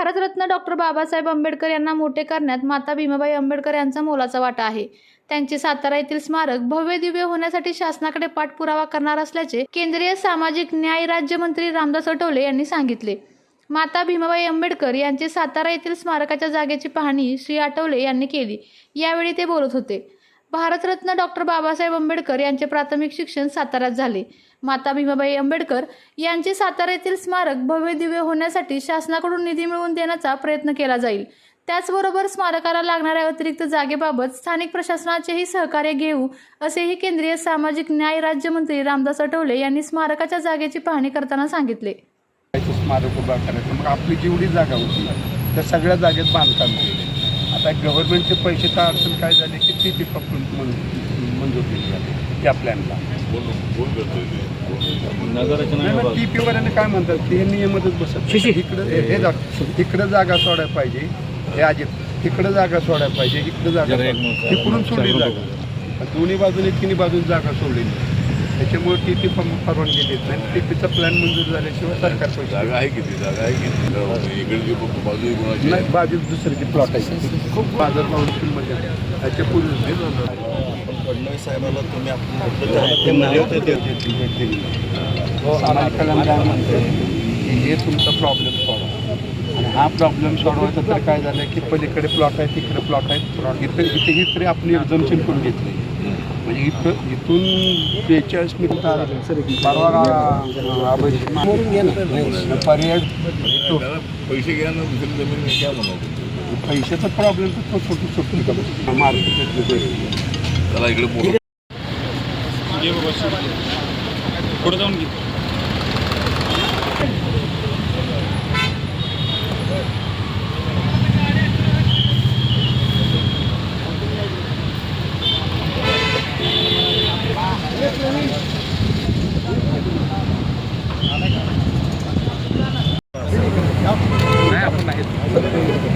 Bharat Ratna doctor Babasaheb Ambedkar यांना मोठे करण्यात माता भीमाबाई आंबेडकर यांचा मोलाचा वाटा आहे. त्यांचे सातारा येथील स्मारक भव्य दिव्य होण्यासाठी शासनाकडे पाठपुरावा करणार असल्याचे केंद्रीय सामाजिक न्याय राज्यमंत्री रामदास आठवले यांनी सांगितले. माता भीमाबाई आंबेडकर यांचे सातारा येथील स्मारकाच्या जागेची पाहणी श्री आठवले यांनी केली. यावेळी ते बोलत होते. भारतरत्न डॉक्टर बाबासाहेब आंबेडकर यांचे प्राथमिक शिक्षण साताऱ्यात झाले. माता भीमाबाई आंबेडकर यांचे सातारा येथील स्मारक भव्य दिव्य होण्यासाठी शासनाकडून निधी मिळवून देण्याचा प्रयत्न केला जाईल. त्याचबरोबर स्मारकाला लागणाऱ्या अतिरिक्त जागेबाबत स्थानिक प्रशासनाचेही सहकार्य घेऊ असेही केंद्रीय सामाजिक न्याय राज्यमंत्री रामदास आठवले यांनी स्मारकाच्या जागेची पाहणी करताना सांगितले. स्मारक उभा करायचं. मग आपली जेवढी जागा होती त्या सगळ्या जागेत बांधकाम केले. आता गव्हर्नमेंटचे पैशाचा अडचण काय झाली की ती पिकअप मंजूर केली झाली त्या प्लॅनला टी पी वाल्याने काय म्हणतात? हे नियमतच बसत. इकडं हे जाग इकडं जागा सोडायला पाहिजे हे अजित. इकडं जागा सोडायला पाहिजे इकडं जागा. इकडून सोडली जागा. दोन्ही बाजूने तिन्ही बाजून जागा सोडलेली त्याच्यामुळे टी पी परवानगी देत नाही. टी पीचा प्लॅन मंजूर झाल्याशिवाय सरकार जागा आहे किती? जागा आहे किती? इकडची बाजू कोणाची नाही बाजू दुसरीची प्लॉट आहे. खूप बाजारमध्ये त्याच्या पूर्वी फडणवीस साहेबाला तुम्ही आपण काय म्हणते की हे तुमचा प्रॉब्लेम सॉल्व आणि हा प्रॉब्लेम सोडवायचा तर काय झालं की पलीकडे प्लॉट आहे तिकडे प्लॉट आहे. इथे इथे ही तरी आपण एक्झम्पशन करून घेतली. म्हणजे इथं इथून बेचाळीस मिनिट परवा पर्याय पैसे घ्या ना दुसरी जमीन घ्या म्हणून पैशाचा प्रॉब्लेम तर तो छोटी छोटी का मार्केट त्याला इकडे पुढे जाऊन घे.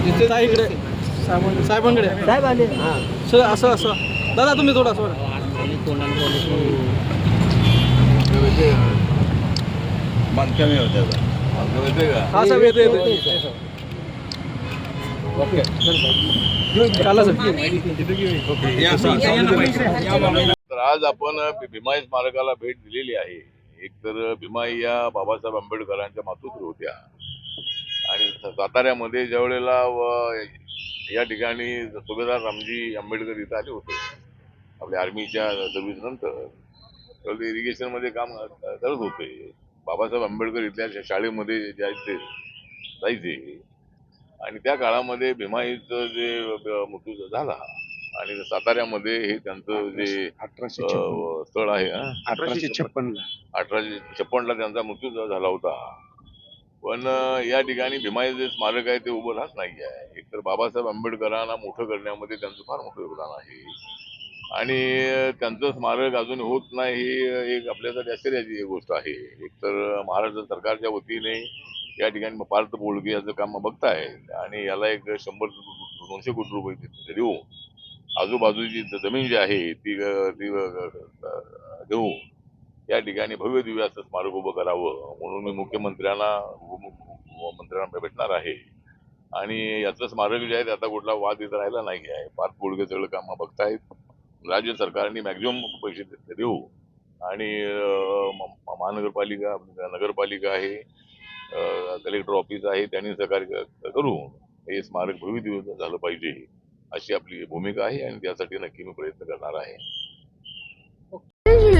इथे इकडे. साहेबांकडे. साहेब आले. सर असं असं. दादा तुम्ही थोडं बांधकामी हा साहेब येते येते तर आज आपण भीमाई स्मारकाला भेट दिलेली आहे. एक तर भीमाई या बाबासाहेब आंबेडकरांच्या मातोश्री होत्या. आणि साताऱ्यामध्ये ज्या वेळेला व- या ठिकाणी सुभेदार रामजी आंबेडकर इथं आले होते आपल्या आर्मीच्या सर्व्हिस नंतर तर ते इरिगेशनमध्ये काम करत होते. बाबासाहेब आंबेडकर इथल्या शाळेमध्ये जायचे जायचे. आणि त्या काळामध्ये भीमाईचं जे मृत्यू झाला आणि साताऱ्यामध्ये हे त्यांचं जे स्थळ आहे अठराशे छप्पनला. अठराशे छप्पनला त्यांचा मृत्यू झाला होता. पण या ठिकाणी भीमाई जे स्मारक आहे ते उभं राहत नाही आहे. एकतर बाबासाहेब आंबेडकरांना मोठं करण्यामध्ये त्यांचं फार मोठं योगदान आहे. आणि त्यांचं स्मारक अजून होत नाही ही एक आपल्यासाठी आश्चर्याची एक गोष्ट आहे. एकतर महाराष्ट्र सरकारच्या वतीने या ठिकाणी पार्थ बोळगे याचं काम बघताय आणि याला एक शंभर दोनशे कोटी रुपये देऊ आजूबाजूची जमीन जी आहे ती ती देऊ या ठिकाणी भव्य दिव्य असं स्मारक उभं करावं म्हणून मी मुख्यमंत्र्यांना मंत्र्यांना भेटणार आहे. आणि याचं स्मारक जे आहे त्याचा आता कुठला वाद इथं राहिला नाही आहे. फार पुढगे सगळं कामं बघतायत. राज्य सरकारने मॅक्झिमम पैसे दे- देऊ. आणि म- महानगरपालिका नगरपालिका आहे कलेक्टर ऑफिस आहे त्यांनी सहकार्य करू. करून हे स्मारक भव्य दिव्य झालं पाहिजे अशी आपली भूमिका आहे आणि त्यासाठी नक्की मी प्रयत्न करणार आहे.